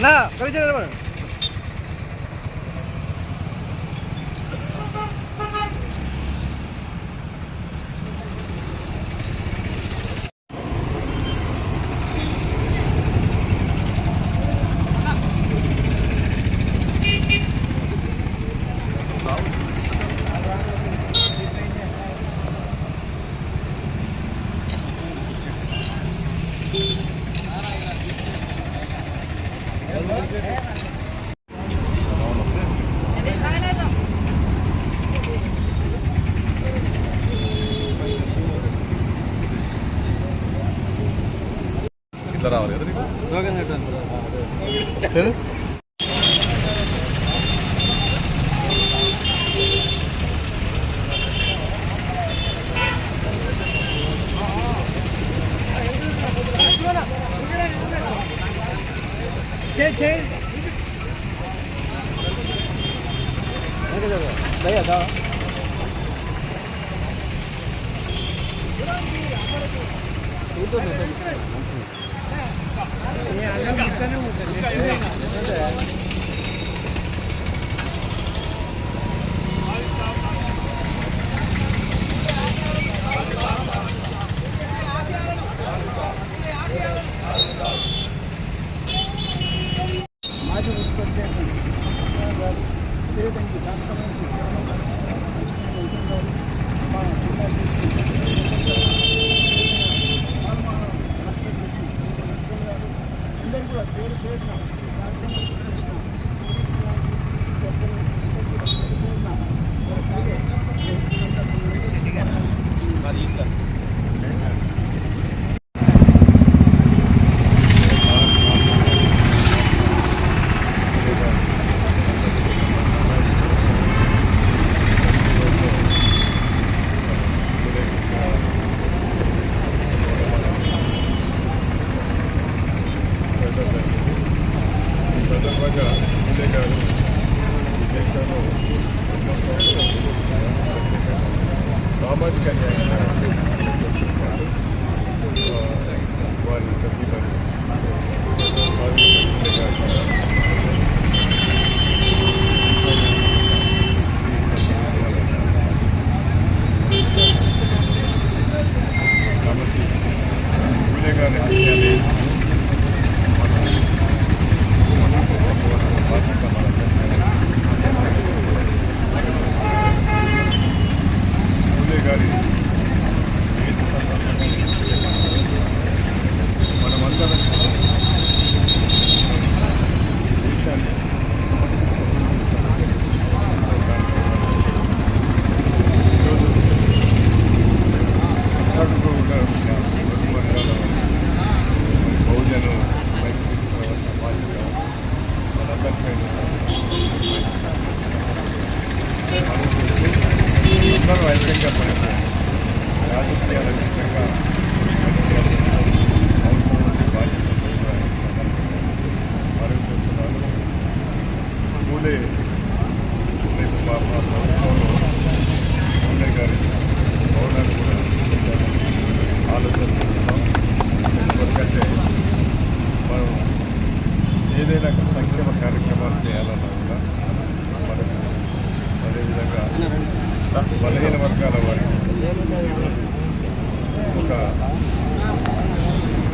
ના કરી છે 되네? 제일 제일 나야 나 돈도 못 మాజీ మున్సిపల్ చైర్మన్ గారు తిరుగుతుంది డాక్టర్కి మా జిల్లా అందరూ కూడా పేరు పేరున కార్యక్రమం చేసిన పోలీసు గారికి, పోలీసు పెద్దలు, అందరికీ కూడా పేరు పేరున అలాగే ఈ సందర్భంగా ఈ సామాజిక న్యాయం వారి సభ్యులు కాబట్టి ఎమ్మెల్యే గారి ఆశయాన్ని గారి జయంతి సందర్భంగా మనమందరం దేశాన్ని ఈరోజు అట్టడుగుగా ఉన్న రెండు వర్గాల బహుజను పైకి తీసుకురావాల్సిన బాధ్యత మనందరిపైన అందరూ ఐక్యంగా పనిచేయాలి రాజకీయాల విధంగా అవసరమైన బాధ్యత కూడా ఈ సందర్భంగా మనవి చేస్తున్నాను పూలే పూలే మా మా ప్రభుత్వంలో పూలే గారి భవనాన్ని కూడా ఆలోచన. ఎందుకంటే మనం ఏదైనా సంక్షేమ కార్యక్రమాలు చేయాలన్నా కూడా మనకు అదేవిధంగా బలహీన వర్గాల వారికి ఒక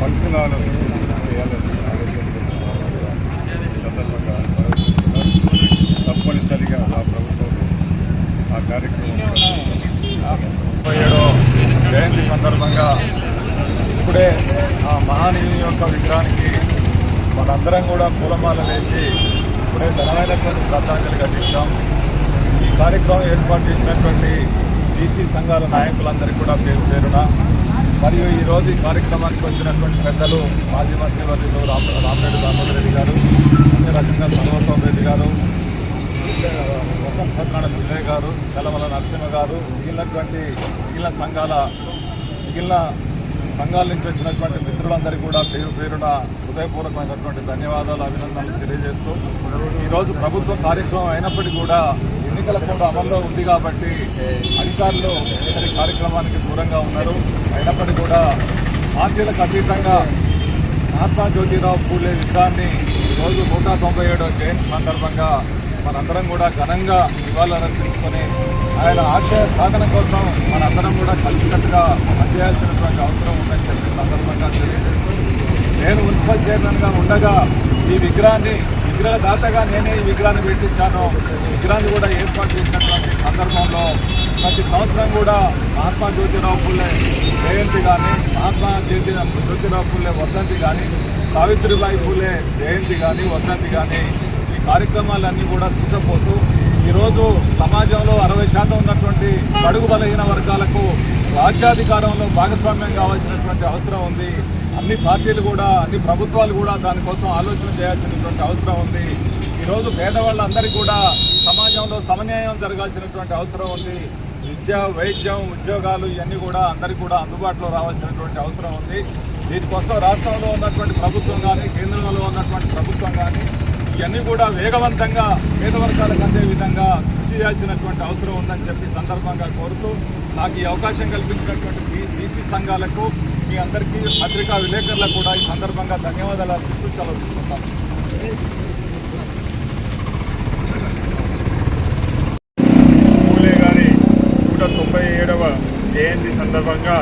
ఫంక్షన్ హాల్ చేయాలని సందర్భంగా తప్పనిసరిగా మా ప్రభుత్వం ఆ కార్యక్రమం ముప్పై ఏడో జయంతి సందర్భంగా ఇప్పుడే ఆ మహానీయుని యొక్క విగ్రహానికి మనందరం కూడా పూలమాల వేసి ఇప్పుడే ఘనమైనటువంటి శ్రద్ధాంజలి ఘటించాం. ఈ కార్యక్రమం ఏర్పాటు చేసినటువంటి బీసీ సంఘాల నాయకులందరికీ కూడా పేరు పేరున మరియు ఈరోజు ఈ కార్యక్రమానికి వచ్చినటువంటి పెద్దలు మాజీ మంత్రి వర్యులు రామ రామరెడ్డి దామోదర్ రెడ్డి గారు అదే రకంగా సర్వస్వం రెడ్డి గారు వసంత సత్యనారాయణ విజయ్ గారు చలమల నరసింహ గారు మిగిలినటువంటి మిగిలిన సంఘాల మిగిలిన సంఘాల నుంచి వచ్చినటువంటి మిత్రులందరికీ కూడా పేరు పేరున హృదయపూర్వకమైనటువంటి ధన్యవాదాలు అభినందనలు తెలియజేస్తూ ఈరోజు ప్రభుత్వ కార్యక్రమం అయినప్పటికీ కూడా ఎన్నికల కోడ్ అమల్లో ఉంది కాబట్టి అధికారులు కార్యక్రమానికి దూరంగా ఉన్నారు? అయినప్పటికీ కూడా పార్టీలకు అతీతంగా మహాత్మా జ్యోతిరావు పూలే విగ్రహాన్ని ఈరోజు నూట తొంభై ఏడో జయంతి సందర్భంగా మనందరం కూడా ఘనంగా నివాళులర్పించుకొని ఆయన ఆశయ సాధన కోసం మనందరం కూడా కలిసికట్టుగా పనిచేయాల్సినటువంటి అవసరం ఉందని చెప్పి సందర్భంగా తెలియజేస్తూ నేను మున్సిపల్ చైర్మన్గా ఉండగా ఈ విగ్రహాన్ని విగ్రహ దాతగా నేనే ఈ విగ్రహాన్ని పెట్టించాను. విగ్రహాన్ని కూడా ఏర్పాటు చేసినటువంటి సందర్భంలో ప్రతి సంవత్సరం కూడా మహాత్మా జ్యోతిరావు పుల్లే జయంతి కానీ మహాత్మా జ్యోతి జ్యోతిరావు పుల్లే వర్ధంతి కానీ సావిత్రిబాయి పూలే జయంతి కానీ వర్ధంతి కానీ ఈ కార్యక్రమాలన్నీ కూడా తీసుకుపోతూ ఈరోజు సమాజంలో అరవై శాతం ఉన్నటువంటి బడుగు బలహీన వర్గాలకు రాజ్యాధికారంలో భాగస్వామ్యం కావాల్సినటువంటి అవసరం ఉంది. అన్ని పార్టీలు కూడా అన్ని ప్రభుత్వాలు కూడా దానికోసం ఆలోచన చేయాల్సినటువంటి అవసరం ఉంది. ఈరోజు పేదవాళ్ళందరికీ కూడా సమాజంలో సమన్యాయం జరగాల్సినటువంటి అవసరం ఉంది. విద్య వైద్యం ఉద్యోగాలు ఇవన్నీ కూడా అందరికీ కూడా అందుబాటులో రావాల్సినటువంటి అవసరం ఉంది. దీనికోసం రాష్ట్రంలో ఉన్నటువంటి ప్రభుత్వం కానీ కేంద్రంలో ఉన్నటువంటి ప్రభుత్వం కానీ ఇవన్నీ కూడా వేగవంతంగా పేద వర్గాలకు అందే విధంగా కృషి చేయాల్సినటువంటి అవసరం ఉందని చెప్పి సందర్భంగా కోరుతూ నాకు ఈ అవకాశం కల్పించినటువంటి బీసీ సంఘాలకు మీ అందరికీ పత్రికా విలేకరులకు కూడా ఈ సందర్భంగా ధన్యవాదాలు అర్పిస్తూ సెలవు తీసుకుంటాను పూలే గారి నూట తొంభై ఏడవ జయంతి సందర్భంగా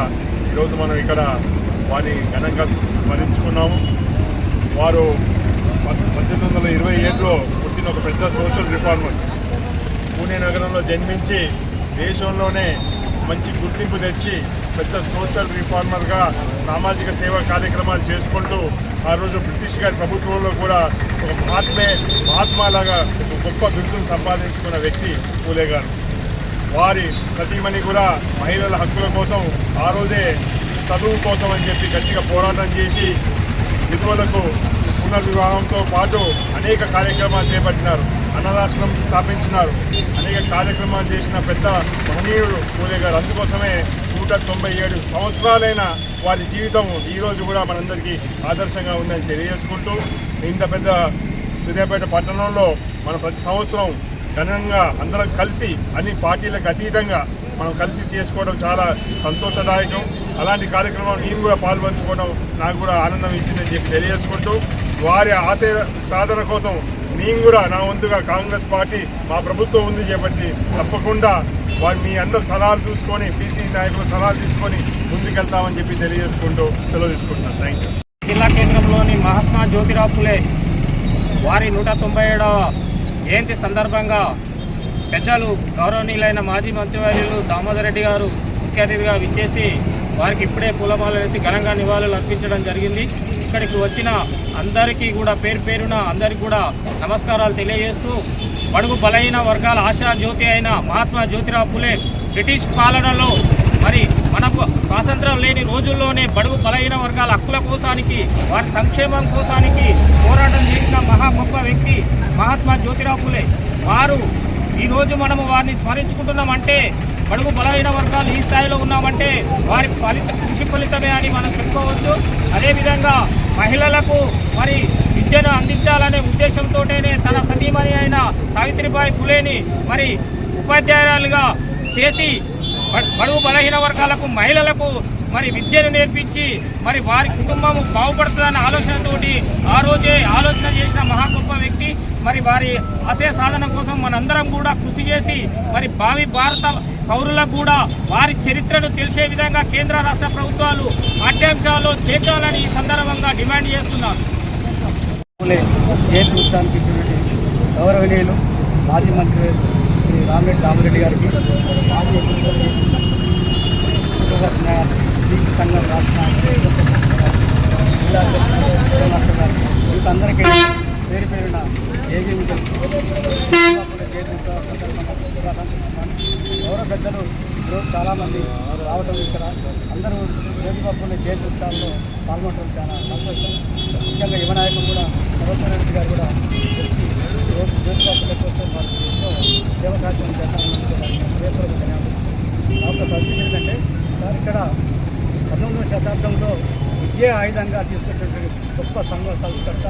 ఈరోజు మనం ఇక్కడ వారిని ఘనంగా స్మరించుకున్నాము. వారు పద్- పద్దెనిమిది వందల ఇరవై ఏడులో పుట్టిన ఒక పెద్ద సోషల్ రిఫార్మర్ పూణే నగరంలో జన్మించి దేశంలోనే మంచి గుర్తింపు తెచ్చి పెద్ద సోషల్ రిఫార్మర్గా సామాజిక సేవా కార్యక్రమాలు చేసుకుంటూ ఆ రోజు బ్రిటిష్ గారి ప్రభుత్వంలో కూడా ఒక మహాత్మే మహాత్మాలాగా ఒక గొప్ప బిరుదును సంపాదించుకున్న వ్యక్తి పూలే గారు. వారి ప్రతిమని కూడా మహిళల హక్కుల కోసం ఆ రోజే చదువు కోసం అని చెప్పి గట్టిగా పోరాటం చేసి విధువులకు పునర్వివాహంతో పాటు అనేక కార్యక్రమాలు చేపట్టినారు అన్నదాశ్రమం స్థాపించినారు అనేక కార్యక్రమాలు చేసిన పెద్ద మహనీయుడు పూలే గారు. అందుకోసమే నూట తొంభై ఏడు సంవత్సరాలైన వారి జీవితం ఈరోజు కూడా మనందరికీ ఆదర్శంగా ఉందని తెలియజేసుకుంటూ ఇంత పెద్ద సూర్యాపేట పట్టణంలో మన ప్రతి సంవత్సరం ఘనంగా అందరం కలిసి అన్ని పార్టీలకు అతీతంగా మనం కలిసి చేసుకోవడం చాలా సంతోషదాయకం. అలాంటి కార్యక్రమం నేను కూడా పాల్పంచుకోవడం నాకు కూడా ఆనందం ఇచ్చిందని చెప్పి తెలియజేసుకుంటూ వారి ఆశయ సాధన కోసం నేను కూడా నా వంతుగా కాంగ్రెస్ పార్టీ మా ప్రభుత్వం ఉంది చేపట్టి తప్పకుండా వారి మీ అందరు సలహాలు చూసుకొని పీసీ నాయకుల సలహాలు తీసుకొని ముందుకెళ్తామని చెప్పి తెలియజేసుకుంటూ సెలవు తీసుకుంటున్నాను. థ్యాంక్ యూ జిల్లా కేంద్రంలోని మహాత్మా జ్యోతిరావు పులే వారి నూట తొంభై ఏడవ జయంతి సందర్భంగా పెద్దలు గౌరవనీయులైన మాజీ మంత్రివర్యులు దామోదర్ రెడ్డి గారు ముఖ్య అతిథిగా విచ్చేసి వారికి ఇప్పుడే పూలమాల వేసి ఘనంగా నివాళులు అర్పించడం జరిగింది. ఇక్కడికి వచ్చిన అందరికీ కూడా పేరు పేరున అందరికీ కూడా నమస్కారాలు తెలియజేస్తూ బడుగు బలహీన వర్గాల ఆశా జ్యోతి అయిన మహాత్మా జ్యోతిరావు పులే బ్రిటిష్ పాలనలో మరి మనకు స్వాతంత్రం లేని రోజుల్లోనే బడుగు బలహీన వర్గాల హక్కుల కోసానికి వారి సంక్షేమం కోసానికి పోరాటం చేసిన మహా గొప్ప వ్యక్తి మహాత్మా జ్యోతిరావు పులే. వారు ఈరోజు మనము వారిని స్మరించుకుంటున్నామంటే బడుగు బలహీన వర్గాలు ఈ స్థాయిలో ఉన్నామంటే వారి ఫలిత కృషి ఫలితమే అని మనం చెప్పుకోవచ్చు. అదేవిధంగా మహిళలకు మరి విద్యను అందించాలనే ఉద్దేశంతోనే తన సతీమణి అయిన సావిత్రిబాయి పులేని మరి ఉపాధ్యాయురాలుగా చేసి బడుగు బలహీన వర్గాలకు మహిళలకు మరి విద్యను నేర్పించి మరి వారి కుటుంబం బాగుపడుతుందన్న ఆలోచనతోటి ఆ రోజే ఆలోచన చేసిన మహా గొప్ప వ్యక్తి మరి వారి ఆశయ సాధన కోసం మనందరం కూడా కృషి చేసి మరి భావి భారత పౌరులకు కూడా వారి చరిత్రను తెలిసే విధంగా కేంద్ర రాష్ట్ర ప్రభుత్వాలు పాఠ్యాంశాల్లో చేర్చాలని ఈ సందర్భంగా డిమాండ్ చేస్తున్నారు గౌరవనీయులు మాజీ మంత్రి శ్రీ రామిరెడ్డి రామిరెడ్డి గారికి మాజీ బీసీ సంఘం రాష్ట్ర జిల్లా అధ్యక్షుడు పేరు పేరున ఏబీ గౌరవ పెద్దలు ఈరోజు చాలామంది రావటం ఇక్కడ అందరూ జ్యోతిబాబుని జయంతి ఉత్సవాల్లో పాల్గొనడం చాలా సంతోషం ముఖ్యంగా యువనాయకులు కూడా నరోత్తమ రెడ్డి గారు కూడా వచ్చి ఈరోజు జ్యోతిబాబుల కోసం వారికి ఎంతో సేవ కార్యక్రమం చేస్తామన్నందుకు వారికి హృదయపూర్వక ఏంటంటే సార్ ఇక్కడ పంతొమ్మిదవ శతాబ్దంలో విద్యే ఆయుధంగా తీసుకొచ్చినటువంటి గొప్ప సంఘ సంస్కర్త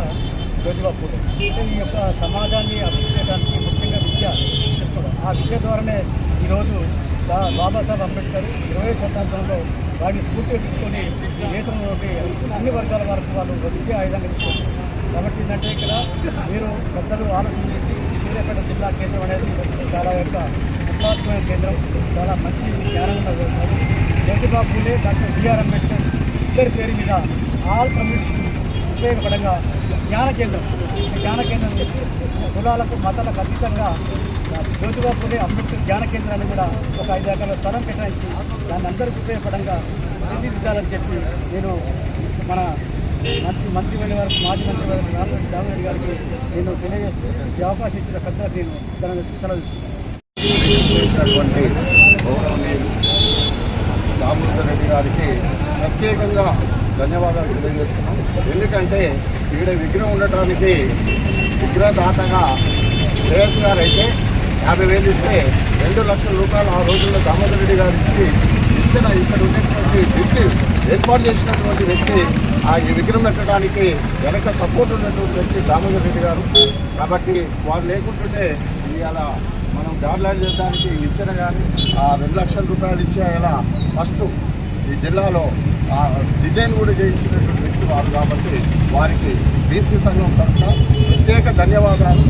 జ్యోతిబా పూలే ఈ యొక్క సమాజాన్ని అభివృద్ధి చేయడానికి ముఖ్యంగా విద్య తీసుకోవడం ఆ విద్య ద్వారానే ఈరోజు బాబాసాహెబ్ అంబేద్కర్ ఇరవై శతాబ్దంలో వాటిని స్ఫూర్తిగా తీసుకొని దేశంలోకి అన్ని వర్గాల వరకు వాళ్ళు విద్య ఆయుధంగా తీసుకొచ్చారు. కాబట్టి ఏంటంటే ఇక్కడ మీరు పెద్దలు ఆలోచన చేసి సూర్యాపేట జిల్లా కేంద్రం అనేది చాలా యొక్క విప్లవాత్మక కేంద్రం చాలా మంచి జ్ఞానంగా ఉన్నది Jyotiba Phule doctor B R Ambedkar ఇద్దరి పేరు మీద ఆల్ కమ్యూనిస్ట్ ఉపయోగపడంగా జ్ఞాన కేంద్రం. జ్ఞాన కేంద్రం చేసి కులాలకు మతాలకు అతీతంగా జ్యోతిబా పూలే అంబేద్కర్ జ్ఞాన కేంద్రాన్ని కూడా ఒక ఐదు ఎకరాల స్థలం కేటాయించి దాన్ని అందరికీ ఉపయోగపడంగా తీర్చిదిద్దాలని చెప్పి నేను మన మంత్రి మంత్రి వారికి మాజీ మంత్రి వారికి రామరెడ్డి రామరెడ్డి గారికి నేను తెలియజేస్తూ ఈ అవకాశం ఇచ్చిన పెద్దలకు నేను ధన్యవాదాలు సెలవు చేసినటువంటి గౌరవనీయులు దామోదర్ రెడ్డి గారికి ప్రత్యేకంగా ధన్యవాదాలు తెలియజేస్తున్నాం. ఎందుకంటే ఈడ విగ్రహం ఉండటానికి విగ్రహదాతగా శ్రేయస్ గారు అయితే యాభై వేలు ఇస్తే రెండు లక్షల రూపాయలు ఆ రోజుల్లో దామోదర్ రెడ్డి గారు ఇచ్చి ఇచ్చిన ఇక్కడ ఉన్నటువంటి వ్యక్తి ఏర్పాటు చేసినటువంటి వ్యక్తి ఆ విగ్రహం పెట్టడానికి వెనక సపోర్ట్ ఉన్నటువంటి వ్యక్తి దామోదర్ రెడ్డి గారు. కాబట్టి వారు లేకుంటుంటే ఇవాళ మనం చేయడానికి ఇచ్చిన కానీ ఆ రెండు లక్షల రూపాయలు ఇచ్చే ఇలా ఫస్ట్ ఈ జిల్లాలో ఆ డిజైన్ కూడా చేయించినటువంటి వ్యక్తి వారు కాబట్టి వారికి బీసీ సంఘం తరఫున ప్రత్యేక ధన్యవాదాలు.